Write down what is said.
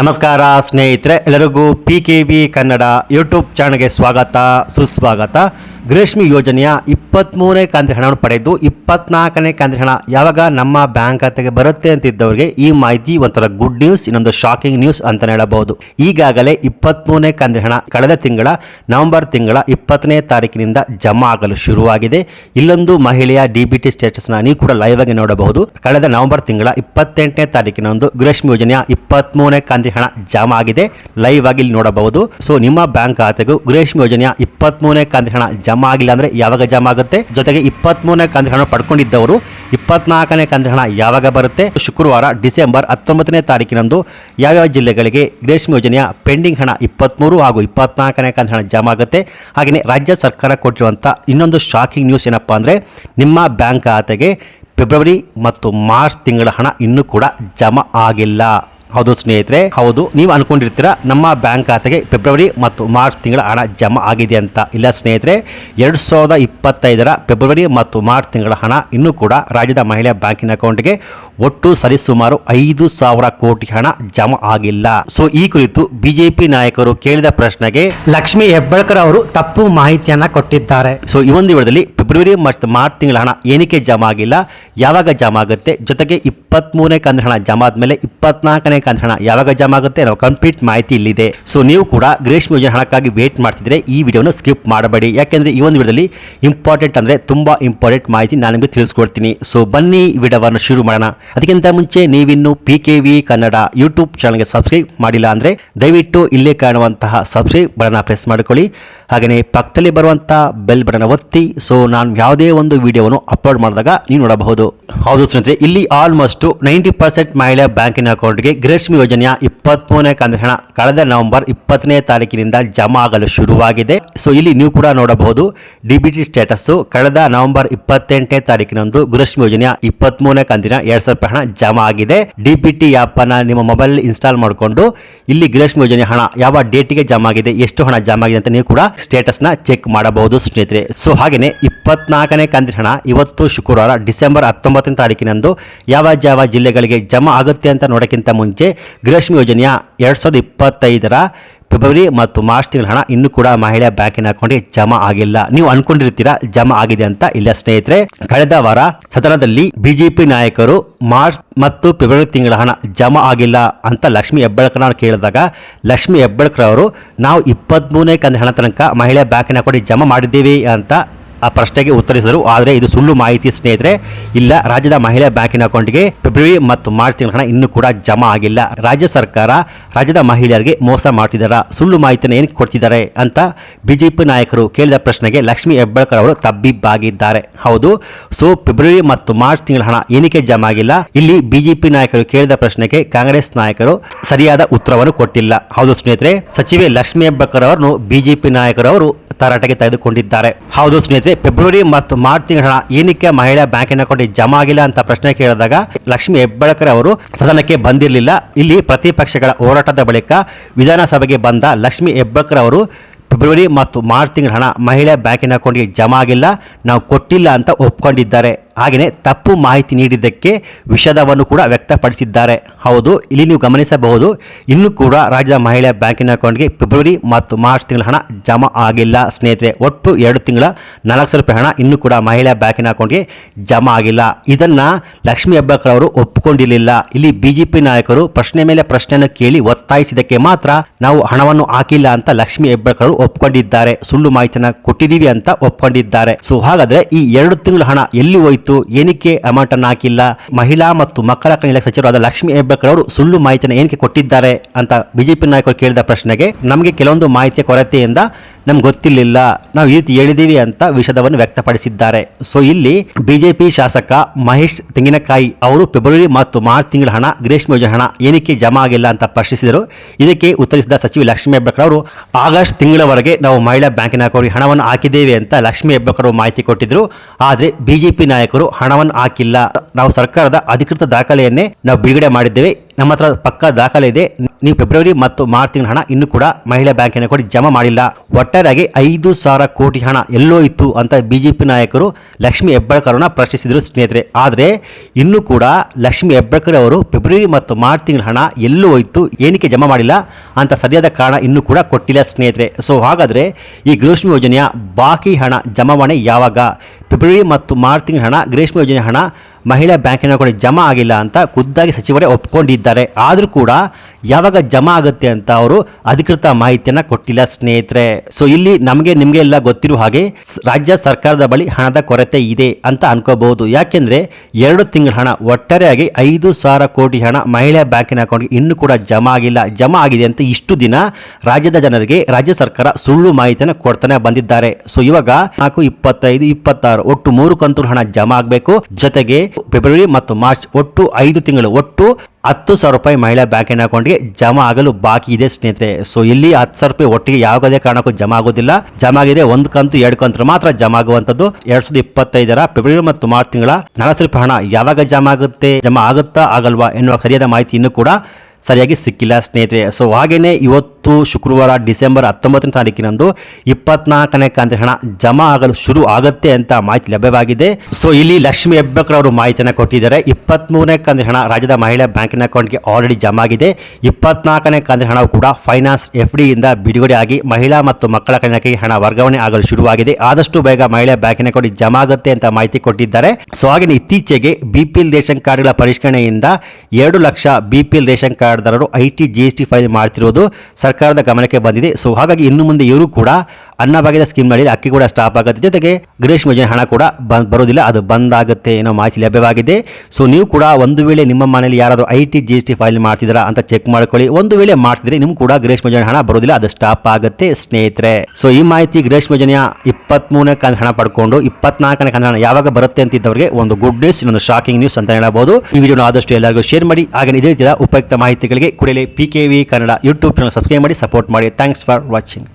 ನಮಸ್ಕಾರ ಸ್ನೇಹಿತರೆ ಎಲ್ಲರಿಗೂ P K B Kannada YouTube ಚಾನಲ್ಗೆ ಸ್ವಾಗತ ಸುಸ್ವಾಗತ. ಗೃಹಲಕ್ಷ್ಮಿ ಯೋಜನೆಯ ಇಪ್ಪತ್ತ್ಮೂರನೇ ಕಂತಿನ ಹಣವನ್ನು ಪಡೆದು ಇಪ್ಪತ್ನಾಲ್ಕನೇ ಕಂತಿನ ಹಣ ಯಾವಾಗ ನಮ್ಮ ಬ್ಯಾಂಕ್ ಖಾತೆಗೆ ಬರುತ್ತೆ ಅಂತಿದ್ದವರಿಗೆ ಈ ಮಾಹಿತಿ ಒಂಥರ ಗುಡ್ ನ್ಯೂಸ್, ಇನ್ನೊಂದು ಶಾಕಿಂಗ್ ನ್ಯೂಸ್ ಅಂತ ಹೇಳಬಹುದು. ಈಗಾಗಲೇ ಇಪ್ಪತ್ತ್ಮೂರನೇ ಕಂತಿನ ಹಣ ಕಳೆದ ತಿಂಗಳ ನವೆಂಬರ್ ತಿಂಗಳ ಇಪ್ಪತ್ತನೇ ತಾರೀಕಿನಿಂದ ಜಮಾ ಆಗಲು ಶುರುವಾಗಿದೆ. ಇಲ್ಲೊಂದು ಮಹಿಳೆಯ ಡಿ ಬಿ ಟಿ ಸ್ಟೇಟಸ್ನ ನೀವು ಕೂಡ ಲೈವ್ ಆಗಿ ನೋಡಬಹುದು. ಕಳೆದ ನವೆಂಬರ್ ತಿಂಗಳ ಇಪ್ಪತ್ತೆಂಟನೇ ತಾರೀಕಿನಂದು ಗೃಹಲಕ್ಷ್ಮಿ ಯೋಜನೆಯ ಇಪ್ಪತ್ತ್ಮೂರನೇ ಕಂತಿನ ಹಣ ಜಮಾ ಆಗಿದೆ. ಲೈವ್ ಆಗಿ ಇಲ್ಲಿ ನೋಡಬಹುದು. ಸೊ ನಿಮ್ಮ ಬ್ಯಾಂಕ್ ಖಾತೆಗೂ ಗೃಹಲಕ್ಷ್ಮಿ ಯೋಜನೆಯ ಇಪ್ಪತ್ತ್ಮೂರನೇ ಕಂತಿನ ಹಣ ಜಮಾ ಆಗಿಲ್ಲ ಅಂದ್ರೆ ಯಾವಾಗ ಜಮಾ ಆಗುತ್ತೆ? ಜೊತೆಗೆ ಇಪ್ಪತ್ತ್ಮೂರನೇ ಮೂರನೇ ಹಣ ಪಡ್ಕೊಂಡಿದ್ದವರು ಇಪ್ಪತ್ನಾಲ್ಕನೇ ಕಂದ್ರಹಣ ಹಣ ಯಾವಾಗ ಬರುತ್ತೆ? ಶುಕ್ರವಾರ, ಡಿಸೆಂಬರ್ ಹತ್ತೊಂಬತ್ತನೇ ತಾರೀಕಿನಂದು ಯಾವ್ಯಾವ ಜಿಲ್ಲೆಗಳಿಗೆ ರೇಷ್ಮೆ ಯೋಜನೆಯ ಪೆಂಡಿಂಗ್ ಹಣ ಇಪ್ಪತ್ತ್ಮೂರು ಹಾಗೂ ಇಪ್ಪತ್ನಾಲ್ಕನೇ ಕಂದ್ರಹಣ ಹಣ ಜಮಾ ಆಗುತ್ತೆ? ಹಾಗೆಯೇ ರಾಜ್ಯ ಸರ್ಕಾರ ಕೊಟ್ಟಿರುವಂಥ ಇನ್ನೊಂದು ಶಾಕಿಂಗ್ ನ್ಯೂಸ್ ಏನಪ್ಪ ಅಂದರೆ ನಿಮ್ಮ ಬ್ಯಾಂಕ್ ಖಾತೆಗೆ ಫೆಬ್ರವರಿ ಮತ್ತು ಮಾರ್ಚ್ ತಿಂಗಳ ಹಣ ಇನ್ನೂ ಕೂಡ ಜಮಾ ಆಗಿಲ್ಲ. ಹೌದು ಸ್ನೇಹಿತರೆ ಹೌದು ನೀವು ಅನ್ಕೊಂಡಿರ್ತೀರ ನಮ್ಮ ಬ್ಯಾಂಕ್ ಖಾತೆಗೆ ಫೆಬ್ರವರಿ ಮತ್ತು ಮಾರ್ಚ್ ತಿಂಗಳ ಹಣ ಜಮಾ ಆಗಿದೆ ಅಂತ. ಇಲ್ಲ ಸ್ನೇಹಿತರೆ ಎರಡು ಸಾವಿರದ ಇಪ್ಪತ್ತೈದರ ಫೆಬ್ರವರಿ ಮತ್ತು ಮಾರ್ಚ್ ತಿಂಗಳ ಹಣ ಇನ್ನೂ ಕೂಡ ರಾಜ್ಯದ ಮಹಿಳಾ ಬ್ಯಾಂಕಿನ ಅಕೌಂಟ್ಗೆ ಒಟ್ಟು ಸರಿಸುಮಾರು ಐದು ಸಾವಿರ ಕೋಟಿ ಹಣ ಜಮಾ ಆಗಿಲ್ಲ. ಸೊ ಈ ಕುರಿತು ಬಿಜೆಪಿ ನಾಯಕರು ಕೇಳಿದ ಪ್ರಶ್ನೆಗೆ ಲಕ್ಷ್ಮಿ ಹೆಬ್ಬಳ್ಕರ್ ಅವರು ತಪ್ಪು ಮಾಹಿತಿಯನ್ನ ಕೊಟ್ಟಿದ್ದಾರೆ. ಸೊ ಈ ಒಂದು ವಿಡಿಯೋದಲ್ಲಿ ಫೆಬ್ರವರಿ ಮತ್ತು ಮಾರ್ಚ್ ತಿಂಗಳ ಹಣ ಏನಕ್ಕೆ ಜಮಾ ಆಗಿಲ್ಲ, ಯಾವಾಗ ಜಮಾ ಆಗುತ್ತೆ, ಜೊತೆಗೆ ಇಪ್ಪತ್ತ್ಮೂರನೇ ಕಂದ್ರ ಹಣ ಜಮಾ ಆದಮೇಲೆ ಇಪ್ಪತ್ನಾಲ್ಕನೇ ಕಂದ ಹಣ ಯಾವಾಗ ಜಮಾ ಆಗುತ್ತೆ ನಾವು ಕಂಪ್ಲೀಟ್ ಮಾಹಿತಿ ಇಲ್ಲಿದೆ. ಸೊ ನೀವು ಕೂಡ ಗ್ರೀಷ್ಮ ಯೋಜನೆ ಹಣಕ್ಕಾಗಿ ವೇಟ್ ಮಾಡ್ತಿದ್ರೆ ಈ ವಿಡಿಯೋನ ಸ್ಕಿಪ್ ಮಾಡಬೇಡಿ. ಯಾಕೆಂದರೆ ಈ ಒಂದು ವಿಡಿಯೋದಲ್ಲಿ ಇಂಪಾರ್ಟೆಂಟ್ ಅಂದರೆ ತುಂಬ ಇಂಪಾರ್ಟೆಂಟ್ ಮಾಹಿತಿ ನಾನು ನಿಮಗೆ ತಿಳಿಸ್ಕೊಡ್ತೀನಿ. ಸೊ ಬನ್ನಿ ಈ ವಿಡಿಯೋವನ್ನು ಶುರು ಮಾಡೋಣ. ಅದಕ್ಕಿಂತ ಮುಂಚೆ ನೀವಿನ್ನು P K V Kannada YouTube ಚಾನಲ್ಗೆ ಸಬ್ಸ್ಕ್ರೈಬ್ ಮಾಡಿಲ್ಲ ಅಂದರೆ ದಯವಿಟ್ಟು ಇಲ್ಲೇ ಕಾಣುವಂತಹ ಸಬ್ಸ್ಕ್ರೈಬ್ ಬಟನ್ನ ಪ್ರೆಸ್ ಮಾಡಿಕೊಳ್ಳಿ. ಹಾಗೆಯೇ ಪಕ್ಕದಲ್ಲಿ ಬರುವಂಥ ಬೆಲ್ ಬಟನ್ ಒತ್ತಿ. ಸೊ ನಾನು ಯಾವುದೇ ಒಂದು ವಿಡಿಯೋವನ್ನು ಅಪ್ಲೋಡ್ ಮಾಡಿದಾಗ ನೀವು ನೋಡಬಹುದು. ಹೌದು ಸ್ನೇಹಿತರೆ, ಇಲ್ಲಿ ಆಲ್ಮೋಸ್ಟ್ ನೈಂಟಿ ಪರ್ಸೆಂಟ್ ಮಹಿಳಾ ಬ್ಯಾಂಕಿನ ಅಕೌಂಟ್ಗೆ ಗೃಹಲಕ್ಷ್ಮಿ ಯೋಜನೆಯ ಇಪ್ಪತ್ತ್ಮೂರನೇ ಕಂದ್ರ ಹಣ ಕಳೆದ ನವೆಂಬರ್ ಇಪ್ಪತ್ತನೇ ತಾರೀಕಿನಿಂದ ಜಮಾ ಆಗಲು ಶುರುವಾಗಿದೆ. ಸೊ ಇಲ್ಲಿ ನೀವು ಕೂಡ ನೋಡಬಹುದು ಡಿಬಿಟಿ ಸ್ಟೇಟಸ್ಸು ಕಳೆದ ನವೆಂಬರ್ ಇಪ್ಪತ್ತೆಂಟನೇ ತಾರೀಕಿನಂದು ಗೃಹಲಕ್ಷ್ಮಿ ಯೋಜನೆಯ ಇಪ್ಪತ್ತ್ಮೂರನೇ ಕಂದಿನ ಎರಡ್ ಸಾವಿರ ರೂಪಾಯಿ ಹಣ ಜಮಾ ಆಗಿದೆ. ಡಿಬಿಟಿ ಆ್ಯಪ್ ಅನ್ನ ನಿಮ್ಮ ಮೊಬೈಲ್ ಇನ್ಸ್ಟಾಲ್ ಮಾಡಿಕೊಂಡು ಇಲ್ಲಿ ಗೃಹಲಕ್ಷ್ಮಿ ಯೋಜನೆ ಹಣ ಯಾವ ಡೇಟಿಗೆ ಜಮಾ ಆಗಿದೆ, ಎಷ್ಟು ಹಣ ಜಮಾ ಆಗಿದೆ ಅಂತ ನೀವು ಕೂಡ ಸ್ಟೇಟಸ್ನ ಚೆಕ್ ಮಾಡಬಹುದು ಸ್ನೇಹಿತರೆ. ಸೊ ಹಾಗೇನೆ ಇಪ್ಪತ್ನಾಲ್ಕನೇ ಕಂತಿನ ಹಣ ಇವತ್ತು ಶುಕ್ರವಾರ ಡಿಸೆಂಬರ್ ಹತ್ತೊಂಬತ್ತನೇ ತಾರೀಕಿನಂದು ಯಾವ ಯಾವ ಜಿಲ್ಲೆಗಳಿಗೆ ಜಮಾ ಆಗುತ್ತೆ ಅಂತ ನೋಡೋಕ್ಕಿಂತ ಮುಂಚೆ ಗೃಹಲಕ್ಷ್ಮಿ ಯೋಜನೆಯ ಎರಡು ಸಾವಿರದ ಇಪ್ಪತ್ತೈದರ ಫೆಬ್ರವರಿ ಮತ್ತು ಮಾರ್ಚ್ ತಿಂಗಳ ಹಣ ಇನ್ನೂ ಕೂಡ ಮಹಿಳಾ ಬ್ಯಾಂಕಿನ ಅಕೌಂಟ್ಗೆ ಜಮಾ ಆಗಿಲ್ಲ. ನೀವು ಅನ್ಕೊಂಡಿರ್ತೀರಾ ಜಮಾ ಆಗಿದೆ ಅಂತ? ಇಲ್ಲ ಸ್ನೇಹಿತರೆ, ಕಳೆದ ವಾರ ಸದನದಲ್ಲಿ ಬಿಜೆಪಿ ನಾಯಕರು ಮಾರ್ಚ್ ಮತ್ತು ಫೆಬ್ರವರಿ ತಿಂಗಳ ಹಣ ಜಮಾ ಆಗಿಲ್ಲ ಅಂತ ಲಕ್ಷ್ಮಿ ಹೆಬ್ಬಳ್ಕರ್ ಕೇಳಿದಾಗ ಲಕ್ಷ್ಮಿ ಹೆಬ್ಬಳ್ಕರ್ ಅವರು ನಾವು ಇಪ್ಪತ್ತ್ಮೂರನೇ ಕಂದ ಹಣ ತನಕ ಮಹಿಳಾ ಬ್ಯಾಂಕಿನ ಅಕೌಂಟ್ಗೆ ಜಮಾ ಮಾಡಿದ್ದೀವಿ ಅಂತ ಆ ಪ್ರಶ್ನೆಗೆ ಉತ್ತರಿಸಿದರು. ಆದರೆ ಇದು ಸುಳ್ಳು ಮಾಹಿತಿ ಸ್ನೇಹಿತರೆ. ಇಲ್ಲ, ರಾಜ್ಯದ ಮಹಿಳಾ ಬ್ಯಾಂಕಿನ ಅಕೌಂಟ್ಗೆ ಫೆಬ್ರವರಿ ಮತ್ತು ಮಾರ್ಚ್ ತಿಂಗಳ ಹಣ ಇನ್ನೂ ಕೂಡ ಜಮಾ ಆಗಿಲ್ಲ. ರಾಜ್ಯ ಸರ್ಕಾರ ರಾಜ್ಯದ ಮಹಿಳೆಯರಿಗೆ ಮೋಸ ಮಾಡ್ತಿದ್ದಾರೆ ಸುಳ್ಳು ಮಾಹಿತಿಯನ್ನು ಏನಕ್ಕೆ ಕೊಡ್ತಿದ್ದಾರೆ ಅಂತ ಬಿಜೆಪಿ ನಾಯಕರು ಕೇಳಿದ ಪ್ರಶ್ನೆಗೆ ಲಕ್ಷ್ಮಿ ಹೆಬ್ಬಾಳ್ಕರ್ ಅವರು ತಬ್ಬಿಬ್ಬಾಗಿದ್ದಾರೆ. ಹೌದು, ಸೊ ಫೆಬ್ರವರಿ ಮತ್ತು ಮಾರ್ಚ್ ತಿಂಗಳ ಹಣ ಏನಕ್ಕೆ ಜಮಾ ಆಗಿಲ್ಲ? ಇಲ್ಲಿ ಬಿಜೆಪಿ ನಾಯಕರು ಕೇಳಿದ ಪ್ರಶ್ನೆಗೆ ಕಾಂಗ್ರೆಸ್ ನಾಯಕರು ಸರಿಯಾದ ಉತ್ತರವನ್ನು ಕೊಟ್ಟಿಲ್ಲ. ಹೌದು ಸ್ನೇಹಿತರೆ, ಸಚಿವೆ ಲಕ್ಷ್ಮಿ ಹೆಬ್ಬಾಳ್ಕರ್ ಅವರನ್ನು ಬಿಜೆಪಿ ನಾಯಕರು ಅವರು ತರಾಟೆಗೆ ತೆಗೆದುಕೊಂಡಿದ್ದಾರೆ. ಹೌದು ಸ್ನೇಹಿತರೆ, ಫೆಬ್ರವರಿ ಮತ್ತು ಮಾರ್ಚ್ ತಿಂಗಳ ಏನಕ್ಕೆ ಮಹಿಳಾ ಬ್ಯಾಂಕಿನ ಅಕೌಂಟ್ ಜಮಾ ಆಗಿಲ್ಲ ಅಂತ ಪ್ರಶ್ನೆ ಕೇಳಿದಾಗ ಲಕ್ಷ್ಮಿ ಹೆಬ್ಬಾಳ್ಕರ್ ಅವರು ಸದನಕ್ಕೆ ಬಂದಿರಲಿಲ್ಲ. ಇಲ್ಲಿ ಪ್ರತಿಪಕ್ಷಗಳ ಹೋರಾಟದ ಬಳಿಕ ವಿಧಾನಸಭೆಗೆ ಬಂದ ಲಕ್ಷ್ಮಿ ಹೆಬ್ಬಾಳ್ಕರ್ ಅವರು ಫೆಬ್ರವರಿ ಮತ್ತು ಮಾರ್ಚ್ ತಿಂಗಳ ಹಣ ಮಹಿಳಾ ಬ್ಯಾಂಕಿನ ಅಕೌಂಟ್ಗೆ ಜಮಾ ಆಗಿಲ್ಲ, ನಾವು ಕೊಟ್ಟಿಲ್ಲ ಅಂತ ಒಪ್ಕೊಂಡಿದ್ದಾರೆ. ಹಾಗೆಯೇ ತಪ್ಪು ಮಾಹಿತಿ ನೀಡಿದ್ದಕ್ಕೆ ವಿಷಾದವನ್ನು ಕೂಡ ವ್ಯಕ್ತಪಡಿಸಿದ್ದಾರೆ. ಹೌದು, ಇಲ್ಲಿ ನೀವು ಗಮನಿಸಬಹುದು, ಇನ್ನೂ ಕೂಡ ರಾಜ್ಯದ ಮಹಿಳಾ ಬ್ಯಾಂಕಿನ ಅಕೌಂಟ್ಗೆ ಫೆಬ್ರವರಿ ಮತ್ತು ಮಾರ್ಚ್ ತಿಂಗಳ ಹಣ ಜಮಾ ಆಗಿಲ್ಲ. ಸ್ನೇಹಿತರೆ, ಒಟ್ಟು ಎರಡು ತಿಂಗಳ ನಾಲ್ಕು ಸಾವಿರ ರೂಪಾಯಿ ಹಣ ಇನ್ನೂ ಕೂಡ ಮಹಿಳಾ ಬ್ಯಾಂಕಿನ ಅಕೌಂಟ್ಗೆ ಜಮಾ ಆಗಿಲ್ಲ. ಇದನ್ನು ಲಕ್ಷ್ಮಿ ಹೆಬ್ಬಾಳ್ಕರ್ ಅವರು ಒಪ್ಪಿಕೊಂಡಿರಲಿಲ್ಲ. ಇಲ್ಲಿ ಬಿಜೆಪಿ ನಾಯಕರು ಪ್ರಶ್ನೆ ಮೇಲೆ ಪ್ರಶ್ನೆಯನ್ನು ಕೇಳಿ ಒತ್ತಾಯಿಸಿದ್ದಕ್ಕೆ ಮಾತ್ರ ನಾವು ಹಣವನ್ನು ಹಾಕಿಲ್ಲ ಅಂತ ಲಕ್ಷ್ಮಿ ಹೆಬ್ಬಾಳ್ಕರ್ ಅವರು ಒಪ್ಕೊಂಡಿದ್ದಾರೆ. ಸುಳ್ಳು ಮಾಹಿತಿಯನ್ನು ಕೊಟ್ಟಿದ್ದೀವಿ ಅಂತ ಒಪ್ಪಿಕೊಂಡಿದ್ದಾರೆ ಸೊ, ಹಾಗಾದ್ರೆ ಈ ಎರಡು ತಿಂಗಳ ಹಣ ಎಲ್ಲಿ ಹೋಯ್ತು? ಏನಕ್ಕೆ ಅಮೌಂಟ್ ಅನ್ನು ಹಾಕಿಲ್ಲ ಮಹಿಳಾ ಮತ್ತು ಮಕ್ಕಳ ಕಣ ಇಲಾಖೆ ಸಚಿವರಾದ ಲಕ್ಷ್ಮಿ ಹೆಬ್ಬಾಳ್ಕರ್ ಅವರು ಸುಳ್ಳು ಮಾಹಿತಿಯನ್ನು ಏನಕ್ಕೆ ಕೊಟ್ಟಿದ್ದಾರೆ ಅಂತ ಬಿಜೆಪಿ ನಾಯಕರು ಕೇಳಿದ ಪ್ರಶ್ನೆಗೆ, ನಮಗೆ ಕೆಲವೊಂದು ಮಾಹಿತಿಯ ಕೊರತೆಯಿಂದ ನಮ್ಗೆ ಗೊತ್ತಿರಲಿಲ್ಲ ನಾವು ಈ ರೀತಿ ಹೇಳಿದೀವಿ ಅಂತ ವಿಷಾದವನ್ನು ವ್ಯಕ್ತಪಡಿಸಿದ್ದಾರೆ. ಸೊ, ಇಲ್ಲಿ ಬಿಜೆಪಿ ಶಾಸಕ ಮಹೇಶ್ ತೆಂಗಿನಕಾಯಿ ಅವರು ಫೆಬ್ರವರಿ ಮತ್ತು ಮಾರ್ಚ್ ತಿಂಗಳ ಹಣ ಗ್ರೀಷ್ಮ ಯೋಜನೆ ಹಣ ಏನಕ್ಕೆ ಜಮಾ ಆಗಿಲ್ಲ ಅಂತ ಪ್ರಶ್ನಿಸಿದರು. ಇದಕ್ಕೆ ಉತ್ತರಿಸಿದ ಸಚಿವ ಲಕ್ಷ್ಮಿ ಹೆಬ್ಬಾಳ್ಕರ್ ಅವರು, ಆಗಸ್ಟ್ ತಿಂಗಳವರೆಗೆ ನಾವು ಮಹಿಳಾ ಬ್ಯಾಂಕಿನ ಹಣವನ್ನು ಹಾಕಿದ್ದೇವೆ ಅಂತ ಲಕ್ಷ್ಮಿ ಹೆಬ್ಬಾಳ್ಕರ್ ಮಾಹಿತಿ ಕೊಟ್ಟಿದ್ರು ಆದರೆ ಬಿಜೆಪಿ ನಾಯಕರು ಹಣವನ್ನು ಹಾಕಿಲ್ಲ. ನಾವು ಸರ್ಕಾರದ ಅಧಿಕೃತ ದಾಖಲೆಯನ್ನೇ ನಾವು ಬಿಡುಗಡೆ ಮಾಡಿದ್ದೇವೆ. ನಮ್ಮ ಹತ್ರ ಪಕ್ಕ ದಾಖಲೆ ಇದೆ. ನೀವು ಫೆಬ್ರವರಿ ಮತ್ತು ಮಾರ್ಚ್ ತಿಂಗಳ ಹಣ ಇನ್ನೂ ಕೂಡ ಮಹಿಳಾ ಬ್ಯಾಂಕಿನ ಕೊಡಿ ಜಮಾ ಮಾಡಿಲ್ಲ. ಒಟ್ಟಾರೆಯಾಗಿ ಐದು ಸಾವಿರ ಕೋಟಿ ಹಣ ಎಲ್ಲೋ ಇತ್ತು ಅಂತ ಬಿಜೆಪಿ ನಾಯಕರು ಲಕ್ಷ್ಮಿ ಹೆಬ್ಬಾಳ್ಕರ್ ಪ್ರಶ್ನಿಸಿದರು ಸ್ನೇಹಿತರೆ. ಆದರೆ ಇನ್ನೂ ಕೂಡ ಲಕ್ಷ್ಮಿ ಹೆಬ್ಬಾಳ್ಕರ್ ಅವರು ಫೆಬ್ರವರಿ ಮತ್ತು ಮಾರ್ಚ್ ತಿಂಗಳ ಹಣ ಎಲ್ಲೋ ಏನಕ್ಕೆ ಜಮಾ ಮಾಡಿಲ್ಲ ಅಂತ ಸರಿಯಾದ ಕಾರಣ ಇನ್ನೂ ಕೂಡ ಕೊಟ್ಟಿಲ್ಲ ಸ್ನೇಹಿತರೆ. ಸೊ ಹಾಗಾದರೆ ಈ ಗೃಹಲಕ್ಷ್ಮಿ ಯೋಜನೆಯ ಬಾಕಿ ಹಣ ಜಮಾವಣೆ ಯಾವಾಗ? ಫೆಬ್ರವರಿ ಮತ್ತು ಮಾರ್ಚ್ ತಿಂಗಳ ಹಣ, ಗ್ರೇಷ್ಮ ಯೋಜನೆ ಹಣ ಮಹಿಳಾ ಬ್ಯಾಂಕಿನ ಕೂಡ ಜಮಾ ಆಗಿಲ್ಲ ಅಂತ ಖುದ್ದಾಗಿ ಸಚಿವರೇ ಒಪ್ಕೊಂಡಿದ್ದಾರೆ. ಆದರೂ ಕೂಡ ಯಾವಾಗ ಜಮಾ ಆಗುತ್ತೆ ಅಂತ ಅವರು ಅಧಿಕೃತ ಮಾಹಿತಿಯನ್ನ ಕೊಟ್ಟಿಲ್ಲ, ಸ್ನೇಹಿತರೆ. ಸೊ ಇಲ್ಲಿ ನಮಗೆ, ನಿಮಗೆ ಎಲ್ಲ ಗೊತ್ತಿರುವ ಹಾಗೆ ರಾಜ್ಯ ಸರ್ಕಾರದ ಬಳಿ ಹಣದ ಕೊರತೆ ಇದೆ ಅಂತ ಅನ್ಕೋಬಹುದು. ಯಾಕೆಂದ್ರೆ ಎರಡು ತಿಂಗಳ ಹಣ ಒಟ್ಟಾರೆಯಾಗಿ ಐದು ಸಾವಿರ ಕೋಟಿ ಹಣ ಮಹಿಳಾ ಬ್ಯಾಂಕಿನ ಅಕೌಂಟ್ಗೆ ಇನ್ನೂ ಕೂಡ ಜಮಾ ಆಗಿಲ್ಲ. ಜಮಾ ಆಗಿದೆ ಅಂತ ಇಷ್ಟು ದಿನ ರಾಜ್ಯದ ಜನರಿಗೆ ರಾಜ್ಯ ಸರ್ಕಾರ ಸುಳ್ಳು ಮಾಹಿತಿಯನ್ನು ಕೊಡ್ತಾನೆ ಬಂದಿದ್ದಾರೆ. ಸೊ ಇವಾಗ ನಾಲ್ಕು, ಇಪ್ಪತ್ತೈದು, ಇಪ್ಪತ್ತಾರು, ಒಟ್ಟು ಮೂರು ಕಂತು ಹಣ ಜಮಾ ಆಗಬೇಕು. ಜೊತೆಗೆ ಫೆಬ್ರವರಿ ಮತ್ತು ಮಾರ್ಚ್ ಒಟ್ಟು ಐದು ತಿಂಗಳು ಒಟ್ಟು ಹತ್ತು ಸಾವಿರ ರೂಪಾಯಿ ಮಹಿಳಾ ಬ್ಯಾಂಕಿನ ಅಕೌಂಟ್ಗೆ ಜಮಾ ಆಗಲು ಬಾಕಿ ಇದೆ, ಸ್ನೇಹಿತರೆ. ಸೊ ಇಲ್ಲಿ ಹತ್ತು ಸಾವಿರ ರೂಪಾಯಿ ಒಟ್ಟಿಗೆ ಯಾವುದೇ ಕಾರಣಕ್ಕೂ ಜಮಾ ಆಗೋದಿಲ್ಲ. ಜಮಾ ಆಗಿದೆ ಒಂದು ಕಂತು, ಎರಡು ಕಂತು ಮಾತ್ರ ಜಮಾ ಆಗುವಂತದ್ದು ಎರಡ್ ಸಾವಿರದ ಇಪ್ಪತ್ತೈದರ ಫೆಬ್ರವರಿ ಮತ್ತು ಮಾರ್ಚ್ ತಿಂಗಳ ನಾಲ್ಕು ರೂಪಾಯಿ ಹಣ ಯಾವಾಗ ಜಮಾ ಆಗುತ್ತೆ, ಜಮಾ ಆಗುತ್ತಾ ಆಗಲ್ವಾ ಎನ್ನುವ ಸರಿಯಾದ ಮಾಹಿತಿ ಇನ್ನೂ ಕೂಡ ಸರಿಯಾಗಿ ಸಿಕ್ಕಿಲ್ಲ, ಸ್ನೇಹಿತರೆ. ಸೊ ಹಾಗೇನೆ ಇವತ್ತು ಶುಕ್ರವಾರ ಡಿಸೆಂಬರ್ ಹತ್ತೊಂಬತ್ತನೇ ತಾರೀಕಿನಂದು ಇಪ್ಪತ್ನಾಲ್ಕನೇ ಕಂತಿನ ಹಣ ಜಮಾ ಆಗಲು ಶುರು ಆಗುತ್ತೆ ಅಂತ ಮಾಹಿತಿ ಲಭ್ಯವಾಗಿದೆ. ಸೊ ಇಲ್ಲಿ ಲಕ್ಷ್ಮಿ ಹೆಬ್ಬಕರ್ ಅವರು ಮಾಹಿತಿಯನ್ನು ಕೊಟ್ಟಿದ್ದಾರೆ. ಇಪ್ಪತ್ಮೂರನೇ ಕಂತಿನ ಹಣ ರಾಜ್ಯದ ಮಹಿಳಾ ಬ್ಯಾಂಕಿನ ಅಕೌಂಟ್ಗೆ ಆಲ್ರೆಡಿ ಜಮಾ ಆಗಿದೆ. ಇಪ್ಪತ್ನಾಲ್ಕನೇ ಕಂತಿನ ಹಣವು ಕೂಡ ಫೈನಾನ್ಸ್ ಎಫ್ ಡಿಯಿಂದ ಬಿಡುಗಡೆ ಆಗಿ ಮಹಿಳಾ ಮತ್ತು ಮಕ್ಕಳ ಕಲ್ಯಾಣಕ್ಕೆ ಹಣ ವರ್ಗಾವಣೆ ಆಗಲು ಶುರುವಾಗಿದೆ. ಆದಷ್ಟು ಬೇಗ ಮಹಿಳಾ ಬ್ಯಾಂಕಿನ ಅಕೌಂಟ್ ಜಮಾ ಆಗುತ್ತೆ ಅಂತ ಮಾಹಿತಿ ಕೊಟ್ಟಿದ್ದಾರೆ. ಸೊ ಹಾಗೆ ಇತ್ತೀಚೆಗೆ ಬಿಪಿಎಲ್ ರೇಷನ್ ಕಾರ್ಡ್ಗಳ ಪರಿಷ್ಕರಣೆಯಿಂದ ಎರಡು lakh BPL ration ಕಾರ್ಡ್ದಾರರು I T G S T file ಮಾಡ್ತಿರೋದು. ಸರ್ಕಾರದ ಗಮನಕ್ಕೆ ಬಂದಿದೆ. ಸೊ ಹಾಗಾಗಿ ಇನ್ನು ಮುಂದೆ ಇವರು ಕೂಡ ಅನ್ನಭಾಗ್ಯದ ಸ್ಕೀಮ್ನಲ್ಲಿ ಅಕ್ಕಿ ಕೂಡ ಸ್ಟಾಪ್ ಆಗುತ್ತೆ. ಜೊತೆಗೆ ಗೃಹಲಕ್ಷ್ಮಿ ಯೋಜನೆ ಹಣ ಕೂಡ ಬಂದ್ ಬರೋದಿಲ್ಲ, ಅದು ಬಂದ್ ಆಗುತ್ತೆ ಏನೋ ಮಾಹಿತಿ ಲಭ್ಯವಾಗಿದೆ. ಸೊ ನೀವು ಕೂಡ ಒಂದು ವೇಳೆ ನಿಮ್ಮ ಮನೆಯಲ್ಲಿ ಯಾರಾದರೂ I T G S T file ಮಾಡ್ತಿದ್ದೀರಾ ಅಂತ ಚೆಕ್ ಮಾಡ್ಕೊಳ್ಳಿ. ಒಂದು ವೇಳೆ ಮಾಡ್ತಿದ್ರೆ ನಿಮ್ಗೆ ಕೂಡ ಗೃಹಲಕ್ಷ್ಮಿ ಯೋಜನೆ ಹಣ ಬರೋದಿಲ್ಲ, ಅದು ಸ್ಟಾಪ್ ಆಗುತ್ತೆ ಸ್ನೇಹಿತರೆ. ಸೊ ಈ ಮಾಹಿತಿ ಗೃಹಲಕ್ಷ್ಮಿ ಯೋಜನೆಯ ಇಪ್ಪತ್ಮೂರನೇ ಕಂತ ಹಣ ಪಡ್ಕೊಂಡು ಇಪ್ಪತ್ನಾಲ್ಕನೇ ಕಂದ ಹಣ ಯಾವಾಗ ಬರುತ್ತೆ ಅಂತಿದ್ದವರಿಗೆ ಒಂದು ಗುಡ್ ನ್ಯೂಸ್ ಇನ್ನೊಂದು ಶಾಕಿಂಗ್ ನ್ಯೂಸ್ ಅಂತ ಹೇಳಬಹುದು. ಈ ವಿಡಿಯೋನ ಆದಷ್ಟು ಎಲ್ಲರಿಗೂ ಶೇರ್ ಮಾಡಿ. ಹಾಗೆ ಇದೇ ರೀತಿಯ ಉಪಯುಕ್ತ ಮಾಹಿತಿಗಳಿಗೆ ಕೂಡಲೇ P K V Kannada YouTube channel subscribe ಮಾಡಿ ಸಪೋರ್ಟ್ ಮಾಡಿ. Thanks for watching